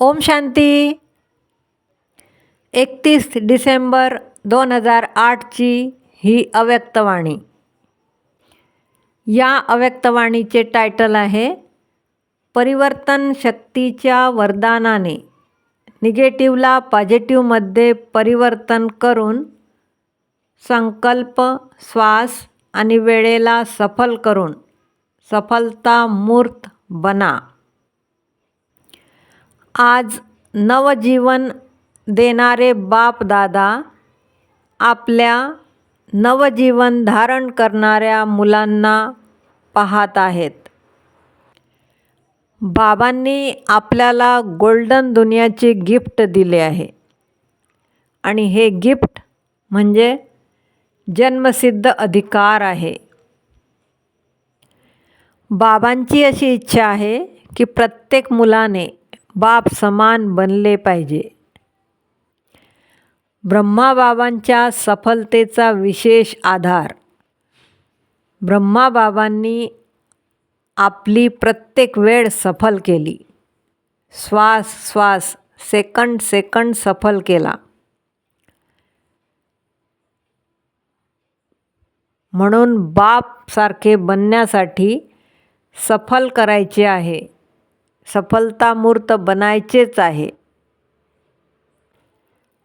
ओम शांती. एकतीस डिसेंबर दोन हजार आठची ही अव्यक्तवाणी. या अव्यक्तवाणीचे टायटल आहे परिवर्तन शक्तीच्या वरदानाने. निगेटिव्हला पॉझिटिव्हमध्ये परिवर्तन करून संकल्प श्वास आणि वेळेला सफल करून सफलता मूर्त बना. आज नवजीवन देणारे बाप दादा आपल्या नवजीवन धारण करणाऱ्या मुलांना पाहत आहेत. बाबांनी आपल्याला गोल्डन दुनियाचे गिफ्ट दिले आहे. आणि हे गिफ्ट म्हणजे जन्मसिद्ध अधिकार आहे. बाबांची अशी इच्छा आहे की प्रत्येक मुलाने बाप समान बनले पाहिजे. ब्रह्माबाबांच्या सफलतेचा विशेष आधार. ब्रह्माबाबांनी आपली प्रत्येक वेळ सफल केली. श्वास श्वास सेकंड सेकंड सफल केला. म्हणून बापसारखे बनण्यासाठी सफल करायचे आहे. सफलतामूर्त बनायचेच आहे.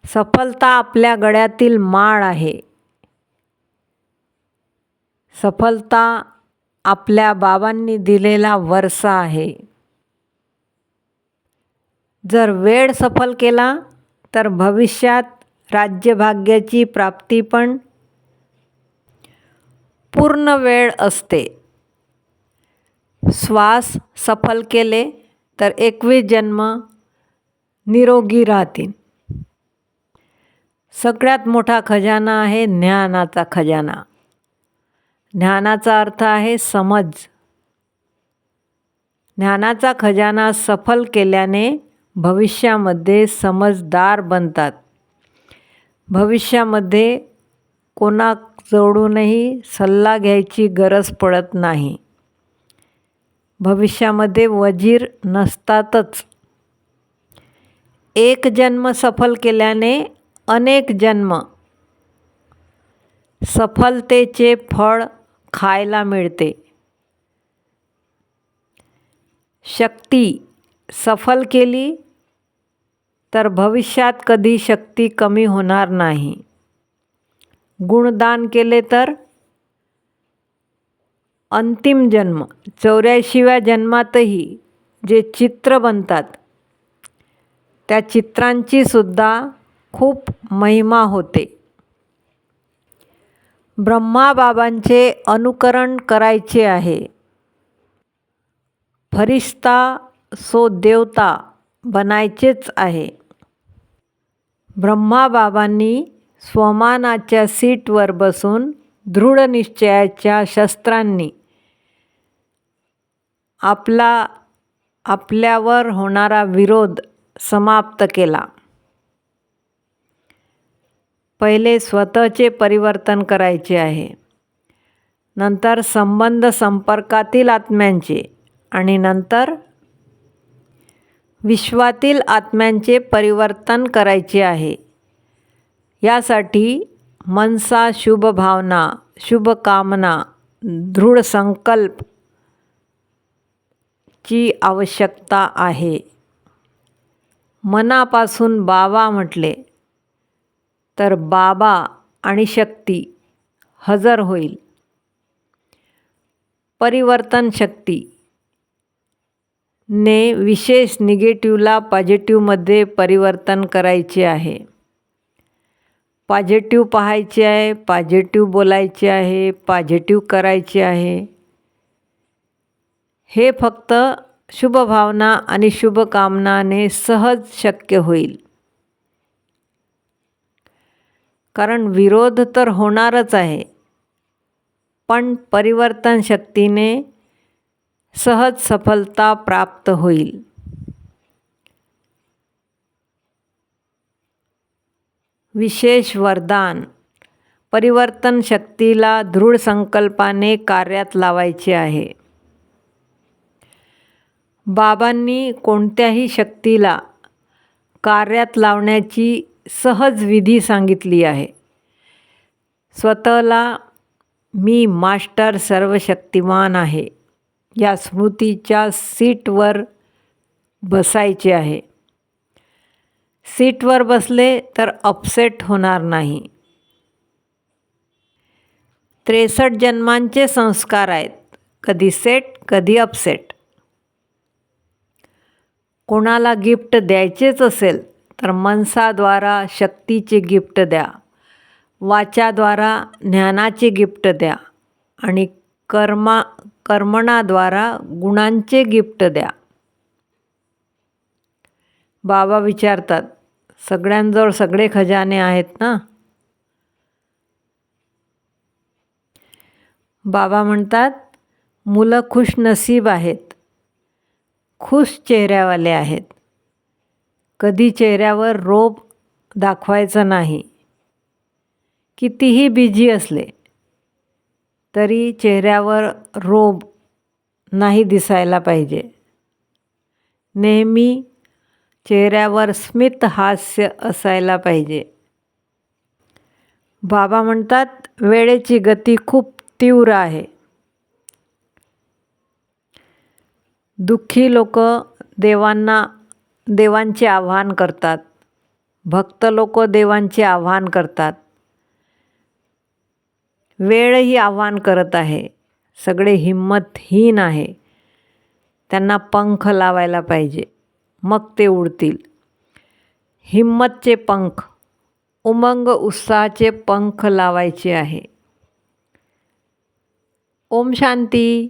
सफलता आपल्या गळ्यातील माळ आहे. सफलता आपल्या बाबांनी दिलेला वरसा आहे. जर वेळ सफल केला तर भविष्यात राज्यभाग्याची प्राप्ती पण पूर्ण वेळ असते. श्वास सफल केले तर एकवीस जन्म निरोगी राहतील. सगळ्यात मोठा खजाना आहे ज्ञानाचा खजाना. ज्ञानाचा अर्थ आहे समज. ज्ञानाचा खजाना सफल केल्याने भविष्यामध्ये समजदार बनतात. भविष्यामध्ये कोणाजवळूनही सल्ला घ्यायची गरज पडत नाही. भविष्यामध्ये वजीर नसतातच. एक जन्म सफल केल्याने अनेक जन्म सफलतेचे फळ खायला मिळते. शक्ती सफल केली तर भविष्यात कधी शक्ती कमी होणार नाही. गुणदान केले तर अंतिम जन्म चौऱ्याऐंशीव्या जन्मातही जे चित्र बनतात त्या चित्रांची सुद्धा खूप महिमा होते. ब्रह्माबाबांचे अनुकरण करायचे आहे. फरिश्ता सो देवता बनायचेच आहे. ब्रह्माबाबांनी स्वमानाच्या सीटवर बसून दृढ निश्चयाच्या शस्त्रांनी आपला आपल्यावर होणारा विरोध समाप्त केला. पहिले स्वतःचे परिवर्तन करायचे आहे. नंतर संबंध संपर्कातील आत्म्यांचे आणि नंतर विश्वातील आत्म्यांचे परिवर्तन करायचे आहे. यासाठी मनसा शुभ भावना शुभकामना दृढ संकल्प ची आवश्यकता आहे. मनापासून बाबा म्हटले तर बाबा आणि शक्ती हजर होईल. परिवर्तन शक्ती. ने विशेष निगेटिव्हला पॉझिटिव्हमध्ये परिवर्तन करायचे आहे. पॉझिटिव्ह पाहायचे आहे पॉझिटिव्ह बोलायचे आहे पॉझिटिव्ह करायचे आहे. हे फक्त शुभभावना आणि शुभकामनाने सहज शक्य होईल. कारण विरोध तर होणारच आहे. पण परिवर्तन शक्तीने सहज सफलता प्राप्त होईल. विशेष वरदान परिवर्तन शक्तीला दृढ संकल्पाने कार्यात लावायचे आहे. बाबांनी कोणत्याही शक्तीला कार्यात लावण्याची सहज विधी सांगितली आहे. स्वतःला मी मास्टर सर्वशक्तिमान आहे. या स्मृतीच्या सीटवर बसायचे आहे. सीटवर बसले तर अपसेट होणार नाही. त्रेसष्ट जन्मांचे संस्कार आहेत. कधी सेट कधी अपसेट. कोणाला गिफ्ट द्यायचेच असेल तर मनसाद्वारा शक्तीचे गिफ्ट द्या. वाचाद्वारा ज्ञानाचे गिफ्ट द्या. आणि कर्मा कर्मणाद्वारा गुणांचे गिफ्ट द्या. बाबा विचारतात सगळ्यांजवळ सगळे खजाने आहेत ना? बाबा म्हणतात मुलं खुशनसीब आहेत. खुश चेहऱ्यावाले आहेत. कधी चेहऱ्यावर रोप दाखवायचं नाही. कितीही बिझी असले तरी चेहऱ्यावर रोब नाही दिसायला पाहिजे. नेहमी चेहऱ्यावर स्मित हास्य असायला पाहिजे. बाबा म्हणतात वेळेची गती खूप तीव्र आहे. दुःखी लोक देवांना देवांचे आव्हान करतात. भक्त लोक देवांचे आव्हान करतात. वेळही आव्हान करत आहे. सगळे हिंमतहीन आहे. त्यांना पंख लावायला पाहिजे. मग ते उडतील. हिंमतचे पंख उमंग उत्साहाचे पंख लावायचे आहे. ओम शांती.